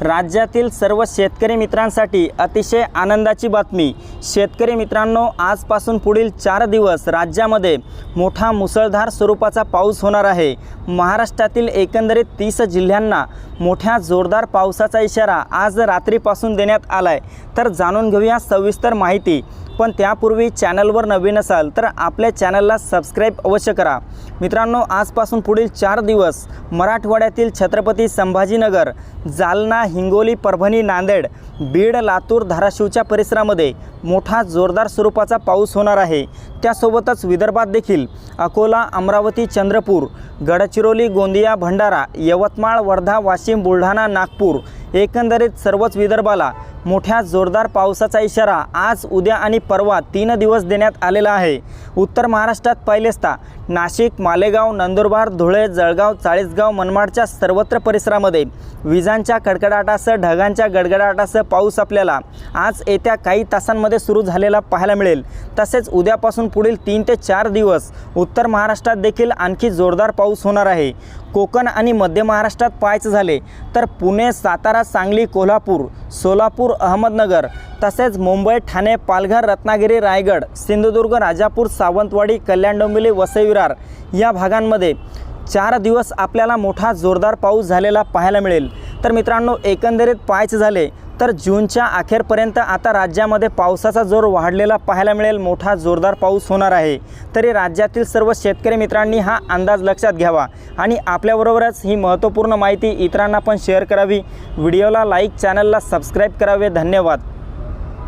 राज्यातील सर्व शेतकरी मित्रांसाठी अतिशय आनंदाची बातमी. शेतकरी मित्रांनो आजपासून पुढील चार दिवस राज्यामध्ये मोठा मुसळधार स्वरूपाचा पाऊस होणार आहे. महाराष्ट्रातील एकंदरीत तीस जिल्ह्यांना मोठ्या जोरदार पावसाचा इशारा आज रात्रीपासून देण्यात आला आहे तर जाणून घेऊया सविस्तर माहिती. पण त्यापूर्वी चॅनलवर नवीन असाल तर आपल्या चॅनलला सबस्क्राईब अवश्य करा. मित्रांनो आजपासून पुढील चार दिवस मराठवाड्यातील छत्रपती संभाजीनगर जालना हिंगोली परभणी नांदेड बीड लातूर धाराशिवच्या परिसरामध्ये मोठा जोरदार स्वरूपाचा पाऊस होणार आहे. त्यासोबतच विदर्भात देखील अकोला अमरावती चंद्रपूर गडचिरोली गोंदिया भंडारा यवतमाळ वर्धा वाशिम बुलढाणा नागपूर एकंदरीत सर्वच विदर्भाला मोठ्या जोरदार पावसाचा इशारा आज उद्या आणि परवा तीन दिवस देण्यात आलेला आहे. उत्तर महाराष्ट्रात पहिलेचता नाशिक मालेगाव नंदुरबार धुळे जळगाव चाळीसगाव मनमाडच्या सर्वत्र परिसरामध्ये विजांच्या कडकडाटासह ढगांच्या गडगडाटासह पाऊस आपल्याला आज येत्या काही तासांमध्ये सुरू झालेला पाहायला मिळेल. तसेच उद्यापासून पुढील तीन ते चार दिवस उत्तर महाराष्ट्रात देखील आणखी जोरदार पाऊस होणार आहे. कोकण आणि मध्य महाराष्ट्रात पाहायचं झाले तर पुणे सातारा सांगली कोल्हापूर सोलापूर अहमदनगर तसेच मुंबई ठाणे पालघर रत्नागिरी रायगड सिंधुदुर्ग राजापूर सावंतवाडी कल्याण डोंबिवली वसई विरार या भागांमध्ये चार दिवस आपल्याला मोठा जोरदार पाऊस झालेला पाहायला मिळेल. तर मित्रांनो एकंदरीत पाहायचं झाले तर जूनच्या अखेरपर्यंत आता राज्यामध्ये पावसाचा जोर वाढलेला पाहायला मिळेल. मोठा जोरदार पाऊस होणार आहे. तरी राज्यातील सर्व शेतकरी मित्रांनी हा अंदाज लक्षात घ्यावा आणि आपल्याबरोबरच ही महत्त्वपूर्ण माहिती इतरांना पण शेअर करावी. व्हिडिओला लाईक चॅनलला सबस्क्राईब करावे. धन्यवाद.